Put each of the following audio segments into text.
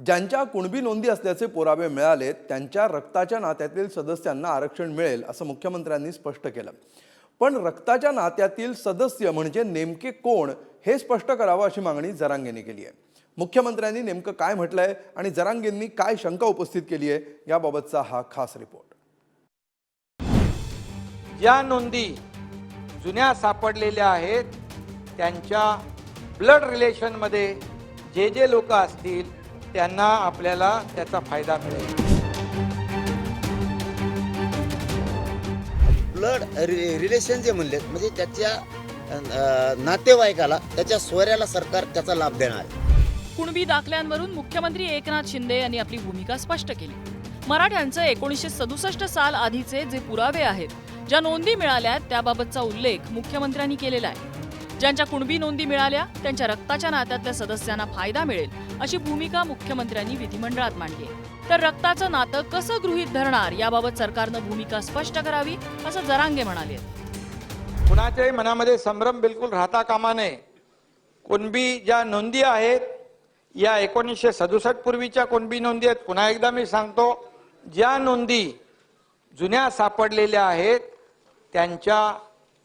ज्यांच्या कुणबी नोंदी असल्याचे पुरावे मिळाले त्यांच्या रक्ताच्या नात्यातील सदस्यांना आरक्षण मिळेल असं मुख्यमंत्र्यांनी स्पष्ट केलं. पण रक्ताच्या नात्यातील सदस्य म्हणजे नेमके कोण हे स्पष्ट करावं अशी मागणी जरांगेंनी केली आहे. मुख्यमंत्र्यांनी नेमकं काय म्हटलंय आणि जरांगेंनी काय शंका उपस्थित केली आहे याबाबतचा हा खास रिपोर्ट. ज्या नोंदी जुन्या सापडलेल्या आहेत त्यांच्या ब्लड रिलेशनमध्ये जे जे लोक असतील त्यांना आपल्याला त्याचा फायदा मिळेल. ब्लड रिलेशन जे म्हणले म्हणजे त्याच्या नातेवाईकाला त्याच्या सोयऱ्याला सरकार त्याचा लाभ देणार आहे. कुणबी दाखल्यांवरून मुख्यमंत्री एकनाथ शिंदे यांनी आपली भूमिका स्पष्ट केली. मराठ्यांचे एकोणीसशे सदुसष्ट साल आधीचे जे पुरावे आहेत ज्या नोंदी मिळाल्या त्याबाबतचा उल्लेख मुख्यमंत्र्यांनी केलेला आहे. ज्यांच्या कुणबी नोंदी मिळाल्या त्यांच्या रक्ताच्या नात्यातल्या सदस्यांना फायदा मिळेल अशी भूमिका मुख्यमंत्र्यांनी विधिमंडळात मांडली तर रक्ताचं नातं कसं गृहीत धरणार याबाबत सरकारनं भूमिका स्पष्ट करावी असं जरांगे म्हणाले. कुणाच्याही मनामध्ये संभ्रम बिलकुल राहता कामा नये. कुणबी ज्या नोंदी आहेत या एकोणीसशे सदुसष्ट पूर्वीच्या कुणबी नोंदी आहेत. पुन्हा एकदा मी सांगतो ज्या नोंदी जुन्या सापडलेल्या आहेत त्यांच्या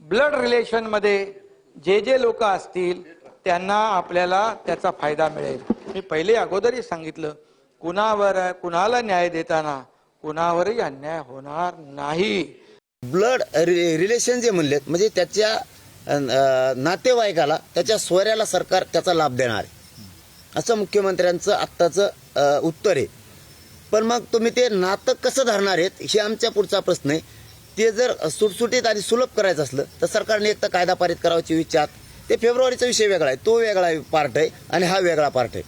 ब्लड रिलेशनमध्ये जे जे लोक असतील त्यांना आपल्याला त्याचा फायदा मिळेल. मी पहिले अगोदरही सांगितलं कुणावर कुणाला न्याय देताना कुणावरही अन्याय होणार नाही. ब्लड रिलेशन जे म्हणले म्हणजे त्याच्या नातेवाईकाला त्याच्या सोयऱ्याला सरकार त्याचा लाभ देणार आहे. असं मुख्यमंत्र्यांचं आत्ताचं उत्तर आहे. पण मग तुम्ही ते नातं कसं धरणार आहेत हे आमच्या पुढचा प्रश्न आहे. ते जर सुटसुटीत आणि सुलभ करायचं असलं तर सरकारने एक तर कायदा पारित करावाची विचार ते फेब्रुवारीचा विषय वेगळा आहे. तो वेगळा पार्ट आहे आणि हा वेगळा पार्ट आहे.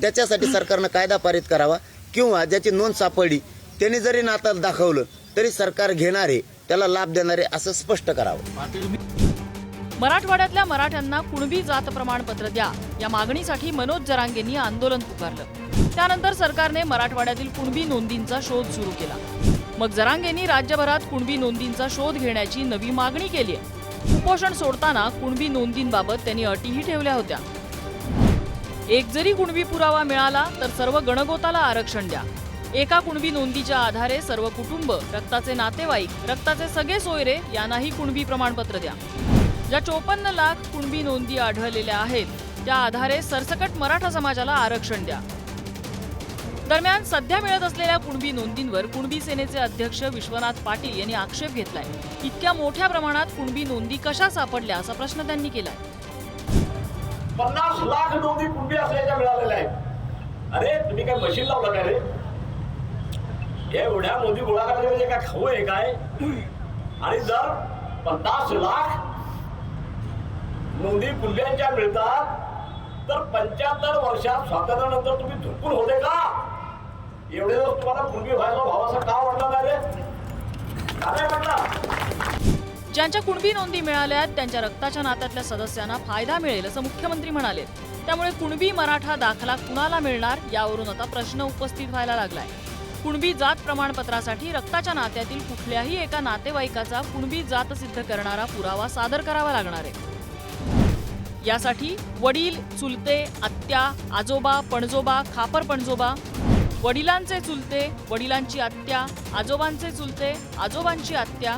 त्याच्यासाठी सरकारनं कायदा पारित करावा किंवा ज्याची नोंद सापडली त्यांनी जरी नातं दाखवलं तरी सरकार घेणारे त्याला लाभ देणारे असं स्पष्ट करावं. मराठवाड्यातल्या मराठ्यांना कुणबी जात प्रमाणपत्र द्या. या मागणीसाठी मनोज जरांगेंनी आंदोलन पुकारलं. त्यानंतर सरकारने मराठवाड्यातील कुणबी नोंदींचा शोध सुरू केला. मग जरांगेंनी राज्यभरात कुणबी नोंदींचा शोध घेण्याची नवी मागणी केली आहे. उपोषण सोडताना कुणबी नोंदींबाबत त्यांनी अटीही ठेवल्या होत्या. एक जरी कुणबी पुरावा मिळाला तर सर्व गणगोताला आरक्षण द्या. एका कुणबी नोंदीच्या आधारे सर्व कुटुंब रक्ताचे नातेवाईक रक्ताचे सगळे सोयरे यांनाही कुणबी प्रमाणपत्र द्या. ज्या चोपन्न लाख कुणबी नोंदी आढळलेल्या आहेत त्या आधारे सरसकट मराठा समाजाला आरक्षण द्या. दरम्यान सध्या मिळत असलेल्या कुणबी नोंदींवर कुणबी सेनेचे अध्यक्ष विश्वनाथ पाटील यांनी आक्षेप घेतलाय. इतक्या मोठ्या प्रमाणात कुणबी नोंदी कशा सापडल्या असा प्रश्न त्यांनी केलाय. पन्नास लाख नोंदी कुणबी असल्याच्या मिळालेल्या आहेत. अरे तुम्ही काय मशीन लावलं काय रे? एवढ्या नोंदी गोळा करायचे म्हणजे काय खाऊ आहे काय? आणि जर पन्नास लाख नोंदी कुणब्यांच्या मिळतात तर पंच्याहत्तर वर्षात स्वातंत्र्यानंतर तुम्ही झुकून होते का? एवढे दिवस तुम्हाला मुलगी व्हायचा भावाचा का वाटला नाही रे. वाटला ज्यांच्या कुणबी नोंदी मिळाल्या त्यांच्या रक्ताच्या नात्यातल्या सदस्यांना फायदा मिळेल असं मुख्यमंत्री म्हणाले. त्यामुळे कुणबी मराठा दाखला कुणाला मिळणार यावरून आता प्रश्न उपस्थित व्हायला लागलाय. कुणबी जात प्रमाणपत्रासाठी रक्ताच्या नात्यातील कुठल्याही एका नातेवाईकाचा कुणबी जात सिद्ध करणारा पुरावा सादर करावा लागणार आहे. यासाठी वडील चुलते आत्या आजोबा पणजोबा खापर पणजोबा वडिलांचे चुलते वडिलांची आत्या आजोबांचे चुलते आजोबांची आत्या.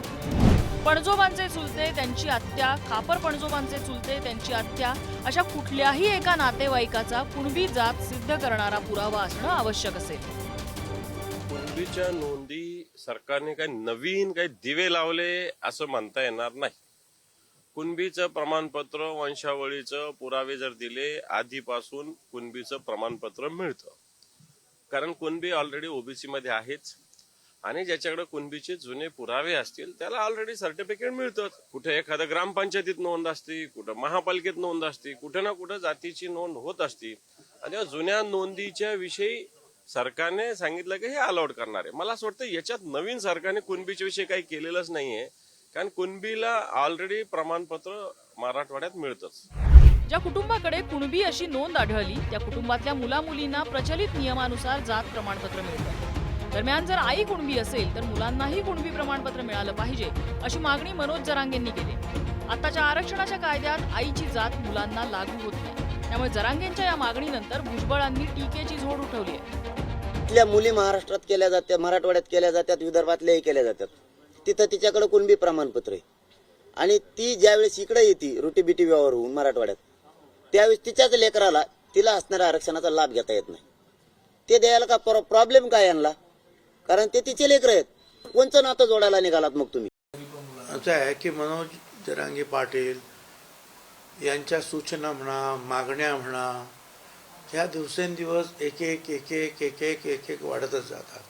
पणजोबांचे चुलते त्यांची आत्या. खापर पणजोबांचे चुलते त्यांची आत्या. अशा कुठल्याही एका नातेवाईकाचा कुणबी जात सिद्ध करणारा पुरावा असणं आवश्यक असेल. कुणबीच्या नोंदी सरकारने काही नवीन काही दिवे लावले असं म्हणता येणार नाही. कुणबीचं प्रमाणपत्र वंशावळीचं पुरावे जर दिले आधीपासून कुणबीचं प्रमाणपत्र मिळतं. कारण कुणबी ऑलरेडी ओबीसी मध्ये आहेच. आणि ज्याच्याकडे कुणबीचे जुने पुरावे असतील त्याला ऑलरेडी सर्टिफिकेट मिळतं कुठे एखाद्या ग्रामपंचायतीत नोंद असते कुठं महापालिकेत नोंद असते कुठे ना कुठं जातीची नोंद होत असते. आणि जुन्या नोंदीच्या विषयी सरकारने सांगितलं की हे अलाउड करणार. आहे मला असं वाटतं याच्यात नवीन सरकारने कुणबीच्या विषयी काही केलेलंच नाहीये. कारण कुणबीला ऑलरेडी प्रमाणपत्र मराठवाड्यात मिळतंच. ज्या कुटुंबाकडे कुणबी अशी नोंद आढळली त्या कुटुंबातल्या मुलामुलींना प्रचलित नियमानुसार जात प्रमाणपत्र मिळतं. दरम्यान जर आई कुणबी असेल तर मुलांनाही कुणबी प्रमाणपत्र मिळालं पाहिजे अशी मागणी मनोज जरांगेंनी केली. आताच्या आरक्षणाच्या कायद्यात आईची जात मुलांना लागू होत नाही. त्यामुळे जरांगेंच्या या मागणीनंतर भुजबळांनी टीकेची झोड उठवली आहे. इथल्या मुली महाराष्ट्रात केल्या जातात मराठवाड्यात केल्या जातात विदर्भातल्याही केल्या जातात तिथं तिच्याकडे कुणबी प्रमाणपत्र आहे. आणि ती ज्यावेळेस इकडे येते रोटी बिटी व्यवहार होऊन मराठवाड्यात त्यावेळेस तिच्याच लेकराला तिला असणाऱ्या आरक्षणाचा लाभ घेता येत नाही. ते द्यायला का प्रॉब्लेम काय आणला? कारण ते तिचे लेकर आहेत. कोणतं नातं जोडायला निघालात मग तुम्ही? असं आहे की मनोज जरांगी पाटील यांच्या सूचना म्हणा मागण्या म्हणा ह्या दिवसेंदिवस एक एक एक एक एक एक एक वाढतच जातात.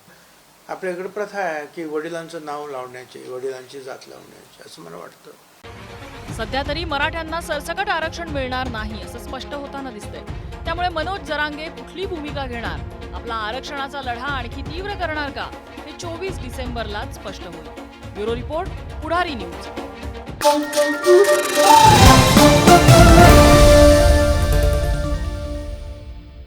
आपल्याकडे प्रथा आहे की वडिलांचं नाव लावण्याची वडिलांची जात लावण्याची असं मला वाटतं. सध्या तरी मराठ्यांना सरसकट आरक्षण मिळणार नाही असं स्पष्ट होताना दिसतंय. त्यामुळे मनोज जरांगे कुठली भूमिका घेणार? आपला आरक्षणाचा लढा आणखी तीव्र करणार का? हे चोवीस डिसेंबरलाच स्पष्ट होईल. Bureau report Pudhari news.